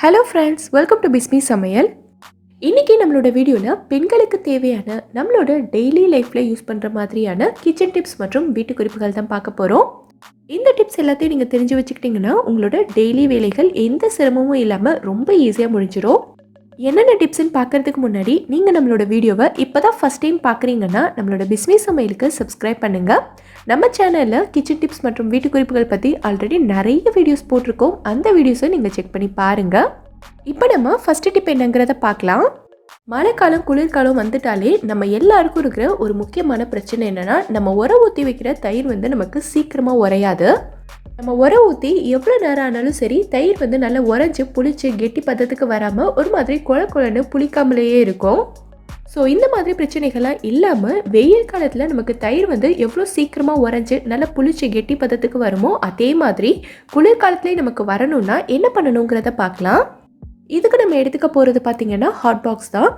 Hello friends welcome to Bismi சமையல் இன்றைக்கி நம்மளோட வீடியோவில் பெண்களுக்கு தேவையான நம்மளோட டெய்லி லைஃப்பில் யூஸ் பண்ணுற மாதிரியான கிச்சன் டிப்ஸ் மற்றும் வீட்டு குறிப்புகள் தான் பார்க்க போகிறோம் இந்த டிப்ஸ் எல்லாத்தையும் நீங்கள் தெரிஞ்சு வச்சுக்கிட்டிங்கன்னா உங்களோட டெய்லி வேலைகள் எந்த சிரமமும் இல்லாமல் ரொம்ப ஈஸியாக முடிஞ்சிடும் என்னென்ன டிப்ஸ்ன்னு பார்க்கறதுக்கு முன்னாடி நீங்கள் நம்மளோட வீடியோவை இப்போ தான் ஃபஸ்ட் டைம் பார்க்குறீங்கன்னா நம்மளோட பிஸ்னஸ் சமையலுக்கு சப்ஸ்கிரைப் பண்ணுங்கள் நம்ம சேனலில் கிச்சன் டிப்ஸ் மற்றும் வீட்டு குறிப்புகள் பற்றி ஆல்ரெடி நிறைய வீடியோஸ் போட்டிருக்கோம். அந்த வீடியோஸை நீங்கள் செக் பண்ணி பாருங்கள் இப்போ நம்ம ஃபஸ்ட்டு டிப் என்னங்கிறத பார்க்கலாம். மழைக்காலம் குளிர்காலம் வந்துட்டாலே நம்ம எல்லாருக்கும் இருக்கிற ஒரு முக்கியமான பிரச்சனை என்னென்னா நம்ம உர ஊற்றி வைக்கிற தயிர் வந்து நமக்கு சீக்கிரமாக உரையாது. நம்ம உர ஊற்றி எவ்வளோ நேரம் ஆனாலும் சரி தயிர் வந்து நல்லா உறைஞ்சி புளிச்சு கெட்டி பதத்துக்கு வராமல் ஒரு மாதிரி குழ குழன்னு புளிக்காமலேயே இருக்கும். ஸோ இந்த மாதிரி பிரச்சனைகள்லாம் இல்லாமல் வெயில் காலத்தில் நமக்கு தயிர் வந்து எவ்வளோ சீக்கிரமாக உறைஞ்சி நல்லா புளிச்சு கெட்டி பதத்துக்கு வருமோ அதே மாதிரி குளிர்காலத்துலேயே நமக்கு வரணும்னா என்ன பண்ணணுங்கிறத பார்க்கலாம். இதுக்கு நம்ம எடுத்துக்க போகிறது பார்த்திங்கன்னா ஹாட் பாக்ஸ் தான்.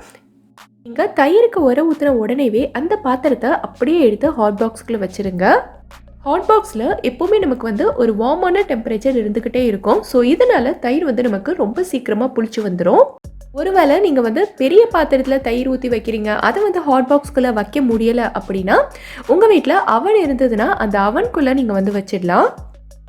நீங்கள் தயிருக்கு உர ஊற்றின உடனேவே அந்த பாத்திரத்தை அப்படியே எடுத்து ஹாட் பாக்ஸ்குள்ளே வச்சுருங்க. ஹாட் பாக்ஸில் எப்போவுமே நமக்கு வந்து ஒரு வார்மான டெம்பரேச்சர் இருந்துக்கிட்டே இருக்கும். ஸோ இதனால் தயிர் வந்து நமக்கு ரொம்ப சீக்கிரமாக புளிச்சு வந்துடும் ஒருவேளை நீங்கள் வந்து பெரிய பாத்திரத்தில் தயிர் ஊற்றி வைக்கிறீங்க. அதை வந்து ஹாட் பாக்ஸ்குள்ளே வைக்க முடியலை அப்படின்னா உங்கள் வீட்டில் அவன் இருந்ததுன்னா அந்த அவனுக்குள்ளே நீங்கள் வந்து வச்சிடலாம்.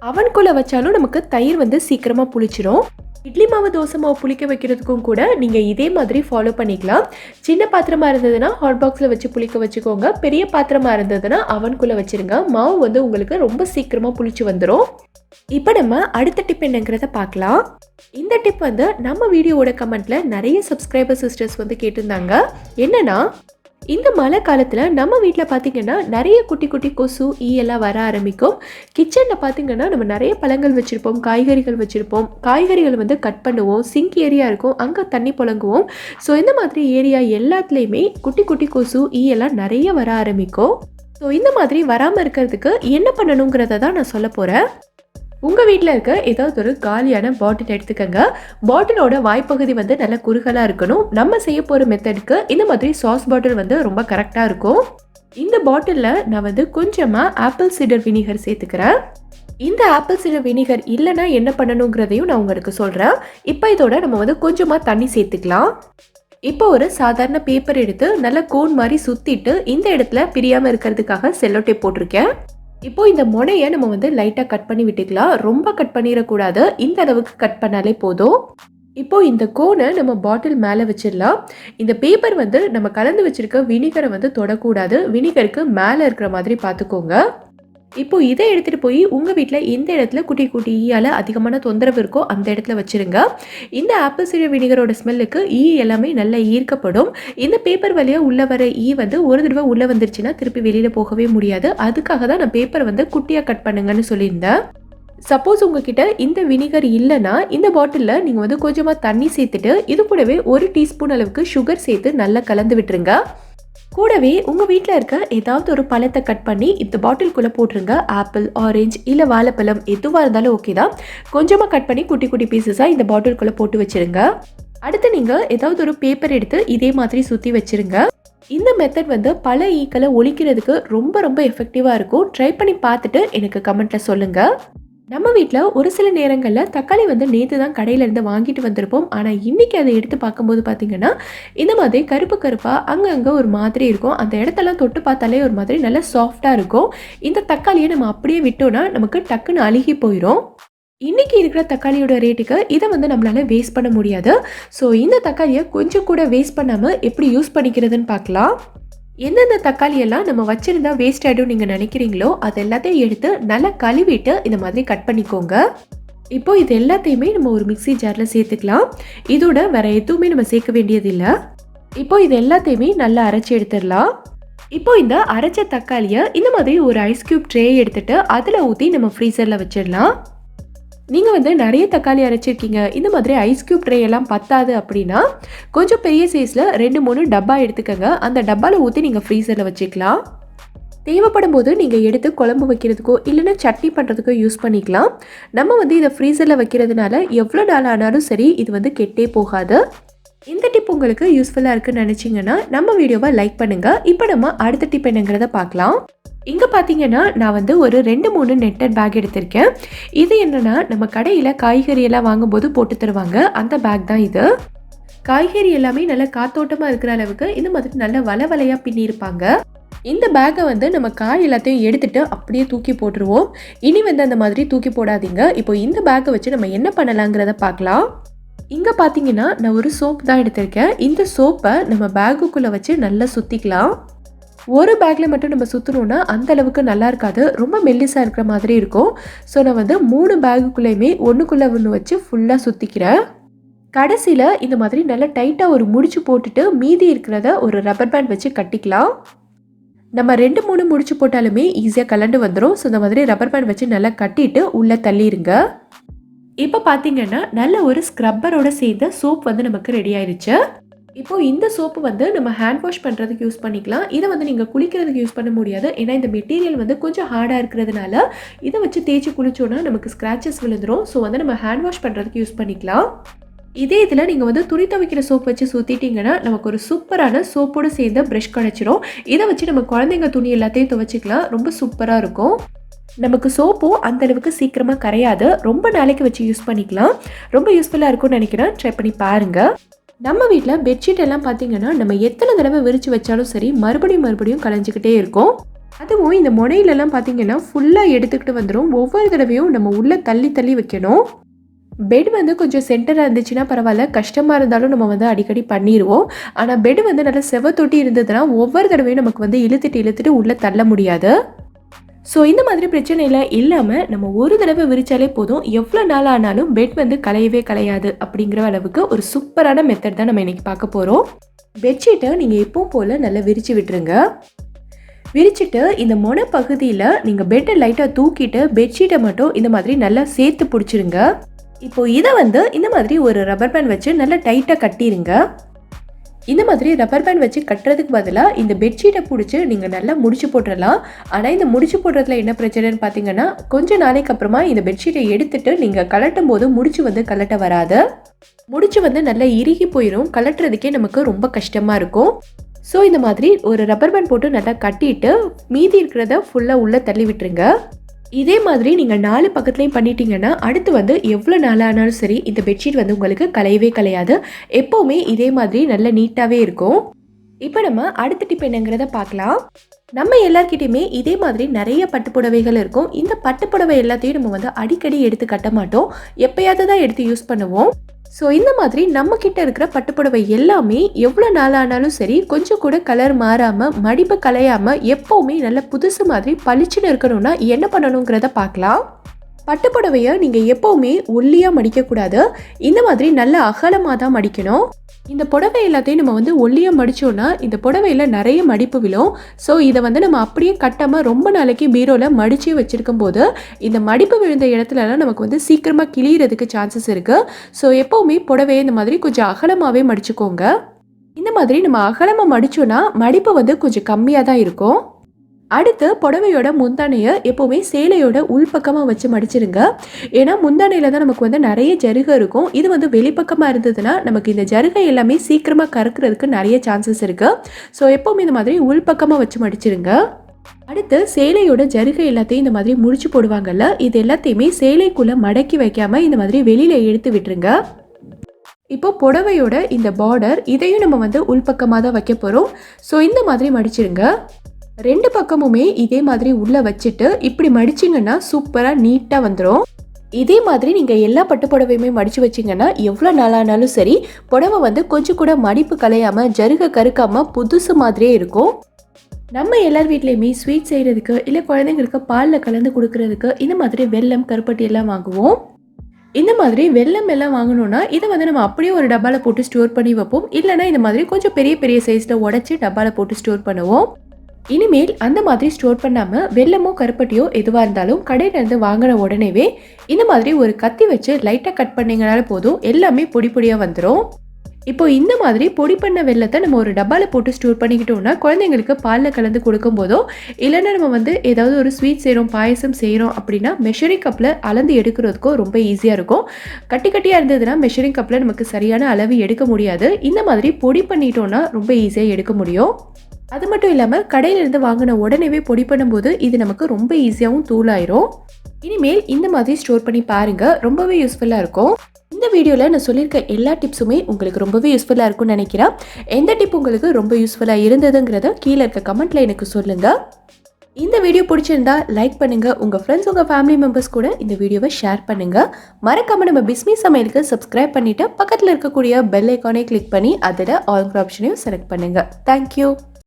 அவனுக்குள்ளே வச்சாலும் நமக்கு தயிர் வந்து சீக்கிரமாக புளிச்சிடும் இட்லி மாவு தோசை மாவு புளிக்க வைக்கிறதுக்கும் கூட நீங்கள் இதே மாதிரி ஃபாலோ பண்ணிக்கலாம். சின்ன பாத்திரமா இருந்ததுன்னா ஹாட் பாக்ஸில் வச்சு புளிக்க வச்சுக்கோங்க. பெரிய பாத்திரமா இருந்ததுன்னா அவனுக்குள்ளே வச்சிருங்க. மாவு வந்து உங்களுக்கு ரொம்ப சீக்கிரமாக புளிச்சு வந்துடும் இப்போ நம்ம அடுத்த டிப் என்னங்கிறத பார்க்கலாம். இந்த டிப் வந்து நம்ம வீடியோவோட கமெண்ட்ல நிறைய சப்ஸ்கிரைபர் சிஸ்டர்ஸ் வந்து கேட்டிருந்தாங்க. என்னன்னா இந்த மழை காலத்தில் நம்ம வீட்டில் பார்த்தீங்கன்னா நிறைய குட்டி குட்டி கொசு ஈ எல்லாம் வர ஆரம்பிக்கும். கிச்சனில் பார்த்தீங்கன்னா நம்ம நிறைய பழங்கள் வச்சுருப்போம் காய்கறிகள் வச்சுருப்போம். காய்கறிகள் வந்து கட் பண்ணுவோம் சிங்க் ஏரியா இருக்கும் அங்கே தண்ணி புழங்குவோம். ஸோ இந்த மாதிரி ஏரியா எல்லாத்துலேயுமே குட்டி குட்டி கொசு ஈ எல்லாம் நிறைய வர ஆரம்பிக்கும். ஸோ இந்த மாதிரி வராமல் இருக்கிறதுக்கு என்ன பண்ணணுங்கிறத தான் நான் சொல்ல போகிறேன் உங்கள் வீட்டில் இருக்க ஏதாவது ஒரு காலியான பாட்டில் எடுத்துக்கோங்க. பாட்டிலோட வாய்ப்பகுதி வந்து நல்ல குறுகலாக இருக்கணும். நம்ம செய்ய போகிற மெத்தடுக்கு இந்த மாதிரி சாஸ் பாட்டில் வந்து ரொம்ப கரெக்டாக இருக்கும். இந்த பாட்டிலில் நான் வந்து கொஞ்சமாக ஆப்பிள் சீடர் வினிகர் சேர்த்துக்கிறேன். இந்த ஆப்பிள் சீடர் வினிகர் இல்லைன்னா என்ன பண்ணணுங்கிறதையும் நான் உங்களுக்கு சொல்கிறேன் இப்போ இதோட நம்ம வந்து கொஞ்சமாக தண்ணி சேர்த்துக்கலாம். இப்போ ஒரு சாதாரண பேப்பர் எடுத்து நல்லா கோன் மாதிரி சுற்றிட்டு இந்த இடத்துல பிரியாமல் இருக்கிறதுக்காக செல்லோ டேப் போட்டிருக்கேன். இப்போ இந்த முனையை நம்ம வந்து லைட்டாக கட் பண்ணி விட்டுக்கலாம். ரொம்ப கட் பண்ணிடக்கூடாது. இந்த அளவுக்கு கட் பண்ணாலே போதும். இப்போ இந்த கோனை நம்ம பாட்டில் மேலே வச்சிடலாம். இந்த பேப்பர் வந்து நம்ம கலந்து வச்சிருக்க வினிகரை வந்து தொடக்கூடாது. வினிகருக்கு மேலே இருக்கிற மாதிரி பார்த்துக்கோங்க. இப்போ இதை எடுத்துகிட்டு போய் உங்கள் வீட்டில் எந்த இடத்துல குட்டி குட்டி ஈயால் அதிகமான தொந்தரவு இருக்கோ அந்த இடத்துல வச்சுருங்க. இந்த ஆப்பிள் சிறு வினிகரோட ஸ்மெல்லுக்கு ஈ எல்லாமே நல்லா ஈர்க்கப்படும். இந்த பேப்பர் வழியாக உள்ளே வர ஈ வந்து ஒரு தடவை உள்ளே வந்துருச்சுன்னா திருப்பி வெளியில் போகவே முடியாது. அதுக்காக தான் நான் பேப்பரை வந்து குட்டியாக கட் பண்ணுங்கன்னு சொல்லியிருந்தேன். சப்போஸ் உங்ககிட்ட இந்த வினிகர் இல்லைன்னா இந்த பாட்டிலில் நீங்கள் வந்து கொஞ்சமாக தண்ணி சேர்த்துட்டு இது கூடவே ஒரு டீஸ்பூன் அளவுக்கு சுகர் சேர்த்து நல்லா கலந்து விட்டுருங்க. கூடவே உங்கள் வீட்டில் இருக்க ஏதாவது ஒரு பழத்தை கட் பண்ணி இந்த பாட்டில்குள்ளே போட்டுருங்க. ஆப்பிள் ஆரஞ்சு இல்லை வாழைப்பழம் எதுவாக இருந்தாலும் ஓகே தான். கொஞ்சமாக கட் பண்ணி குட்டி குட்டி பீசஸாக இந்த பாட்டில்குள்ளே போட்டு வச்சுருங்க. அடுத்து நீங்கள் ஏதாவது ஒரு பேப்பர் எடுத்து இதே மாதிரி சுற்றி வச்சுருங்க. இந்த மெத்தட் வந்து பல ஈக்களை ஒழிக்கிறதுக்கு ரொம்ப ரொம்ப எஃபெக்டிவாக இருக்கும். ட்ரை பண்ணி பார்த்துட்டு எனக்கு கமெண்ட்டில் சொல்லுங்கள் நம்ம வீட்டில் ஒரு சில நேரங்களில் தக்காளி வந்து நேற்று தான் கடையிலேருந்து வாங்கிட்டு வந்திருப்போம். ஆனால் இன்றைக்கி அதை எடுத்து பார்க்கும்போது பார்த்திங்கன்னா இந்த மாதிரி கருப்பு கருப்பாக அங்கங்கே ஒரு மாதிரி இருக்கும். அந்த இடத்தெல்லாம் தொட்டு பார்த்தாலே ஒரு மாதிரி நல்லா சாஃப்டாக இருக்கும். இந்த தக்காளியை நம்ம அப்படியே விட்டோன்னா நமக்கு டக்குன்னு அழுகி போயிடும் இன்றைக்கி இருக்கிற தக்காளியோட ரேட்டுக்கு இதை வந்து நம்மளால் வேஸ்ட் பண்ண முடியாது. ஸோ இந்த தக்காளியை கொஞ்சம் கூட வேஸ்ட் பண்ணாமல் எப்படி யூஸ் பண்ணிக்கிறதுன்னு பார்க்கலாம். எந்தெந்த தக்காளி எல்லாம் நம்ம வச்சிருந்தா வேஸ்ட் ஆகிடும் நீங்கள் நினைக்கிறீங்களோ அது எல்லாத்தையும் எடுத்து நல்லா கழுவிட்டு இந்த மாதிரி கட் பண்ணிக்கோங்க. இப்போ இது எல்லாத்தையுமே நம்ம ஒரு மிக்ஸி ஜாரில் சேர்த்துக்கலாம். இதோட வேற எதுவுமே நம்ம சேர்க்க வேண்டியதில்லை. இப்போ இது எல்லாத்தையுமே நல்லா அரைச்சி எடுத்துடலாம். இப்போ இந்த அரைச்ச தக்காளியை இந்த மாதிரி ஒரு ஐஸ் க்யூப் ட்ரே எடுத்துட்டு அதில் ஊற்றி நம்ம ஃப்ரீசரில் வச்சிடலாம். நீங்கள் வந்து நிறைய தக்காளி அரைச்சிருக்கீங்க. இந்த மாதிரி ஐஸ் கியூப் ட்ரே எல்லாம் பத்தாது அப்படின்னா கொஞ்சம் பெரிய சைஸில் ரெண்டு மூணு டப்பா எடுத்துக்கோங்க. அந்த டப்பாவில் ஊற்றி நீங்கள் ஃப்ரீசரில் வச்சுக்கலாம். தேவைப்படும் போது நீங்கள் எடுத்து குழம்பு வைக்கிறதுக்கோ இல்லைன்னா சட்னி பண்ணுறதுக்கோ யூஸ் பண்ணிக்கலாம். நம்ம வந்து இதை ஃப்ரீசரில் வைக்கிறதுனால எவ்வளோ நாள் ஆனாலும் சரி இது வந்து கெட்டே போகாது. இந்த டிப் உங்களுக்கு யூஸ்ஃபுல்லாக இருக்குன்னு நினச்சிங்கன்னா நம்ம வீடியோவை லைக் பண்ணுங்கள் இப்போ நம்ம அடுத்த டிப் என்னங்கிறத பார்க்கலாம். இங்கே பார்த்தீங்கன்னா நான் வந்து ஒரு ரெண்டு மூணு நெட்டட் பேக் எடுத்திருக்கேன். இது என்னென்னா நம்ம கடையில் காய்கறியெல்லாம் வாங்கும்போது போட்டு தருவாங்க. அந்த பேக் தான் இது. காய்கறி எல்லாமே நல்லா காத்தோட்டமாக இருக்கிற அளவுக்கு இந்த மாதிரி நல்ல வலை வலையாக பின்னியிருப்பாங்க. இந்த பேக்கை வந்து நம்ம காய் எல்லாத்தையும் எடுத்துட்டு அப்படியே தூக்கி போட்டுருவோம். இனி வந்து அந்த மாதிரி தூக்கி போடாதீங்க. இப்போ இந்த பேக்கை வச்சு நம்ம என்ன பண்ணலாங்கிறத பார்க்கலாம். இங்கே பார்த்தீங்கன்னா நான் ஒரு சோப் தான் எடுத்திருக்கேன். இந்த சோப்பை நம்ம பேக்குக்குள்ளே வச்சு நல்லா சுற்றிக்கலாம் ஒரு பேக்கில் மட்டும் நம்ம சுற்றணும்னா அந்த அளவுக்கு நல்லா இருக்காது. ரொம்ப மெல்லிஸாக இருக்கிற மாதிரி இருக்கும். ஸோ நான் வந்து மூணு பேகுக்குள்ளேயுமே ஒன்றுக்குள்ளே ஒன்று வச்சு ஃபுல்லாக சுற்றிக்கிறேன் கடைசியில் இந்த மாதிரி நல்லா டைட்டாக ஒரு முடிச்சு போட்டுட்டு மீதி இருக்கிறத ஒரு ரப்பர் பேண்ட் வச்சு கட்டிக்கலாம். நம்ம ரெண்டு மூணு முடிச்சு போட்டாலுமே ஈஸியாக கலண்டு வந்துடும் ஸோ இந்த மாதிரி ரப்பர் பேண்ட் வச்சு நல்லா கட்டிட்டு உள்ளே தள்ளிடுங்க இப்போ பார்த்தீங்கன்னா நல்ல ஒரு ஸ்க்ரப்பரோட சேர்ந்த சோப் வந்து நமக்கு ரெடி ஆயிடுச்சு இப்போது இந்த சோப்பு வந்து நம்ம ஹேண்ட் வாஷ் பண்ணுறதுக்கு யூஸ் பண்ணிக்கலாம். இதை வந்து நீங்கள் குளிக்கிறதுக்கு யூஸ் பண்ண முடியாது. ஏன்னா இந்த மெட்டீரியல் வந்து கொஞ்சம் ஹார்டாக இருக்கிறதுனால இதை வச்சு தேய்ச்சி குளிச்சோன்னா நமக்கு ஸ்க்ராச்சஸ் விழுந்துரும். ஸோ வந்து நம்ம ஹேண்ட் வாஷ் பண்ணுறதுக்கு யூஸ் பண்ணிக்கலாம். இதே இதில் நீங்கள் வந்து துணி துவைக்கிற சோப் வச்சு சுற்றிட்டிங்கன்னா நமக்கு ஒரு சூப்பரான சோப்போடு சேர்ந்த ப்ரஷ் கிடச்சிரும். இதை வச்சு நம்ம குழந்தைங்க துணி எல்லாத்தையும் துவைச்சிக்கலாம். ரொம்ப சூப்பராக இருக்கும். நமக்கு சோப்பும் அந்த அளவுக்கு சீக்கிரமாக கரையாது. ரொம்ப நாளைக்கு வச்சு யூஸ் பண்ணிக்கலாம். ரொம்ப யூஸ்ஃபுல்லாக இருக்கும்னு நினைக்கிறேன். ட்ரை பண்ணி பாருங்கள் நம்ம வீட்டில் பெட்ஷீட் எல்லாம் பார்த்தீங்கன்னா நம்ம எத்தனை தடவை விரித்து வச்சாலும் சரி மறுபடியும் மறுபடியும் கலைஞ்சிக்கிட்டே இருக்கும். அதுவும் இந்த முனையிலலாம் பார்த்தீங்கன்னா ஃபுல்லாக எடுத்துக்கிட்டு வந்துடும் ஒவ்வொரு தடவையும் நம்ம உள்ளே தள்ளி தள்ளி வைக்கணும். பெட் வந்து கொஞ்சம் சென்டராக இருந்துச்சுன்னா பரவாயில்ல. கஷ்டமாக இருந்தாலும் நம்ம வந்து அடிக்கடி பண்ணிடுவோம் ஆனால் பெட் வந்து நல்லா செவத்தொட்டி இருந்ததுன்னா ஒவ்வொரு தடவையும் நமக்கு வந்து இழுத்துட்டு இழுத்துட்டு உள்ளே தள்ள முடியாது. ஸோ இந்த மாதிரி பிரச்சனையெல்லாம் இல்லாமல் நம்ம ஒரு தடவை விரிச்சாலே போதும். எவ்வளோ நாள் ஆனாலும் பெட் வந்து கலையவே கலையாது அப்படிங்கிற அளவுக்கு ஒரு சூப்பரான மெத்தட் தான் நம்ம இன்னைக்கு பார்க்க போகிறோம் பெட்ஷீட்டை நீங்கள் எப்பவும் போல் நல்லா விரித்து விட்டுருங்க. விரிச்சிட்டு இந்த மொன பகுதியில் நீங்கள் பெட்டை லைட்டாக தூக்கிட்டு பெட்ஷீட்டை மட்டும் இந்த மாதிரி நல்லா சேர்த்து பிடிச்சிருங்க. இப்போ இதை வந்து இந்த மாதிரி ஒரு ரப்பர் பேண்ட் வச்சு நல்லா டைட்டாக கட்டிடுங்க இந்த மாதிரி ரப்பர் பேண்ட் வச்சு கட்டுறதுக்கு பதிலாக இந்த பெட்ஷீட்டை பிடிச்சி நீங்கள் நல்லா முடிச்சு போட்டுடலாம் ஆனால் இந்த முடிச்சு போடுறதுல என்ன பிரச்சனைன்னு பார்த்தீங்கன்னா கொஞ்ச நாளைக்கு அப்புறமா இந்த பெட்ஷீட்டை எடுத்துட்டு நீங்கள் கலட்டும் போது முடிச்சு வந்து கலட்ட வராது. முடிச்சு வந்து நல்லா இறுகி போயிடும் கலட்டுறதுக்கே நமக்கு ரொம்ப கஷ்டமாக இருக்கும். ஸோ இந்த மாதிரி ஒரு ரப்பர் பேண்ட் போட்டு நல்லா கட்டிட்டு மீதி இருக்கிறத ஃபுல்லாக உள்ளே தள்ளி விட்டுருங்க. இதே மாதிரி நீங்கள் நாலு பக்கத்துலையும் பண்ணிட்டீங்கன்னா அடுத்து வந்து எவ்வளோ நாளானாலும் சரி இந்த பெட்ஷீட் வந்து உங்களுக்கு கலையவே கலையாது எப்போவுமே இதே மாதிரி நல்ல நீட்டாகவே இருக்கும். இப்போ நம்ம அடுத்த டிப் என்னங்கிறத பார்க்கலாம். நம்ம எல்லாருக்கிட்டையுமே இதே மாதிரி நிறைய பட்டு புடவைகள் இருக்கும். இந்த பட்டு புடவை எல்லாத்தையும் நம்ம வந்து அடிக்கடி எடுத்து கட்ட மாட்டோம். எப்பயாவது தான் எடுத்து யூஸ் பண்ணுவோம். ஸோ இந்த மாதிரி நம்மக்கிட்ட இருக்கிற பட்டுப்புடவை எல்லாமே எவ்வளோ நாளானாலும் சரி கொஞ்சம் கூட கலர் மாறாமல் மடிப்பு கலையாமல் எப்போவுமே நல்ல புதுசு மாதிரி பளிச்சுன்னு இருக்கணும்னா என்ன பண்ணணுங்கிறத பார்க்கலாம். பட்டுப்புடவையை நீங்கள் எப்போவுமே ஒல்லியாக மடிக்கக்கூடாது. இந்த மாதிரி நல்ல அகலமாக தான் மடிக்கணும். இந்த புடவை எல்லாத்தையும் நம்ம வந்து ஒல்லியாக மடித்தோன்னா இந்த புடவையில் நிறைய மடிப்பு விழும். ஸோ இதை வந்து நம்ம அப்படியே கட்டாமல் ரொம்ப நாளைக்கு பீரோவில் மடித்து வச்சுருக்கும் போது இந்த மடிப்பு விழுந்த இடத்துலலாம் நமக்கு வந்து சீக்கிரமாக கிளியறதுக்கு சான்சஸ் இருக்குது ஸோ எப்போவுமே புடவையை இந்த மாதிரி கொஞ்சம் அகலமாகவே மடிச்சுக்கோங்க. இந்த மாதிரி நம்ம அகலமாக மடித்தோன்னா மடிப்பு வந்து கொஞ்சம் கம்மியாக தான் இருக்கும். அடுத்து புடவையோட முந்தானையை எப்போவுமே சேலையோட உள்பக்கமாக வச்சு மடிச்சிருங்க. ஏன்னா முந்தானையில் தான் நமக்கு வந்து நிறைய ஜருகை இருக்கும். இது வந்து வெளிப்பக்கமாக இருந்ததுன்னா நமக்கு இந்த ஜருகை எல்லாமே சீக்கிரமாக கறக்கிறதுக்கு நிறைய சான்சஸ் இருக்குது ஸோ எப்போவுமே இந்த மாதிரி உள்பக்கமாக வச்சு மடிச்சிருங்க. அடுத்து சேலையோட ஜருகை எல்லாத்தையும் இந்த மாதிரி முடிச்சு போடுவாங்கல்ல இது எல்லாத்தையுமே சேலைக்குள்ளே மடக்கி வைக்காமல் இந்த மாதிரி வெளியில் எடுத்து விட்டுருங்க. இப்போ புடவையோட இந்த பார்டர் இதையும் நம்ம வந்து உள்பக்கமாக தான் வைக்க போகிறோம் ஸோ இந்த மாதிரி மடிச்சிருங்க. ரெண்டு பக்கமுமே இதே மாதிரி உள்ளே வச்சுட்டு இப்படி மடிச்சிங்கன்னா சூப்பராக நீட்டாக வந்துடும் இதே மாதிரி நீங்கள் எல்லா பட்டு புடவையுமே மடித்து வச்சிங்கன்னா எவ்வளோ நாளானாலும் சரி புடவை வந்து கொஞ்சம் கூட மடிப்பு கலையாமல் ஜருக கருக்காமல் புதுசு மாதிரியே இருக்கும். நம்ம எல்லார் வீட்லேயுமே ஸ்வீட் செய்கிறதுக்கு இல்லை குழந்தைங்களுக்கு பாலில் கலந்து கொடுக்கறதுக்கு இந்த மாதிரி வெல்லம் கருப்பட்டி எல்லாம் வாங்குவோம். இந்த மாதிரி வெல்லம் எல்லாம் வாங்கணும்னா இதை வந்து நம்ம அப்படியே ஒரு டப்பாவில் போட்டு ஸ்டோர் பண்ணி வைப்போம். இல்லைனா இந்த மாதிரி கொஞ்சம் பெரிய பெரிய சைஸில் உடச்சி டப்பாவில் போட்டு ஸ்டோர் பண்ணுவோம். இனிமேல் அந்த மாதிரி ஸ்டோர் பண்ணாமல் வெல்லமோ கருப்பட்டியோ எதுவாக இருந்தாலும் கடையிலேருந்து வாங்கின உடனேவே இந்த மாதிரி ஒரு கத்தி வச்சு லைட்டாக கட் பண்ணிங்கனால போதும். எல்லாமே பொடி பொடியாக வந்துடும் இப்போ இந்த மாதிரி பொடி பண்ண வெள்ளத்தை நம்ம ஒரு டப்பாவில் போட்டு ஸ்டோர் பண்ணிக்கிட்டோம்னா குழந்தைங்களுக்கு பாலில் கலந்து கொடுக்கும் போதோ இல்லைன்னா நம்ம வந்து ஏதாவது ஒரு ஸ்வீட் செய்கிறோம் பாயசம் செய்கிறோம் அப்படின்னா மெஷரிங் கப்பில் அளந்து எடுக்கிறதுக்கும் ரொம்ப ஈஸியாக இருக்கும். கட்டி கட்டியாக இருந்ததுன்னா மெஷரிங் கப்பில் நமக்கு சரியான அளவு எடுக்க முடியாது. இந்த மாதிரி பொடி பண்ணிட்டோம்னா ரொம்ப ஈஸியாக எடுக்க முடியும். அது மட்டும் இல்லாமல் கடையிலேருந்து வாங்கின உடனேவே பொடி பண்ணும்போது இது நமக்கு ரொம்ப ஈஸியாகவும் தூளாயிரும். இனிமேல் இந்த மாதிரி ஸ்டோர் பண்ணி பாருங்கள் ரொம்பவே யூஸ்ஃபுல்லாக இருக்கும். இந்த வீடியோவில் நான் சொல்லியிருக்க எல்லா டிப்ஸுமே உங்களுக்கு ரொம்பவே யூஸ்ஃபுல்லாக இருக்கும்னு நினைக்கிறேன். எந்த டிப் உங்களுக்கு ரொம்ப யூஸ்ஃபுல்லாக இருந்ததுங்கிறத கீழே இருக்க கமெண்ட்டில் எனக்கு சொல்லுங்கள் இந்த வீடியோ பிடிச்சிருந்தா லைக் பண்ணுங்கள் உங்கள் ஃப்ரெண்ட்ஸ் உங்கள் ஃபேமிலி மெம்பர்ஸ் கூட இந்த வீடியோவை ஷேர் பண்ணுங்கள் மறக்காமல் நம்ம பிஸ்மி சமையலுக்கு சப்ஸ்கிரைப் பண்ணிவிட்டு பக்கத்தில் இருக்கக்கூடிய பெல் ஐக்கானே கிளிக் பண்ணி அதில் ஆல் ஆப்ஷனையும் செலக்ட் பண்ணுங்கள் தேங்க்யூ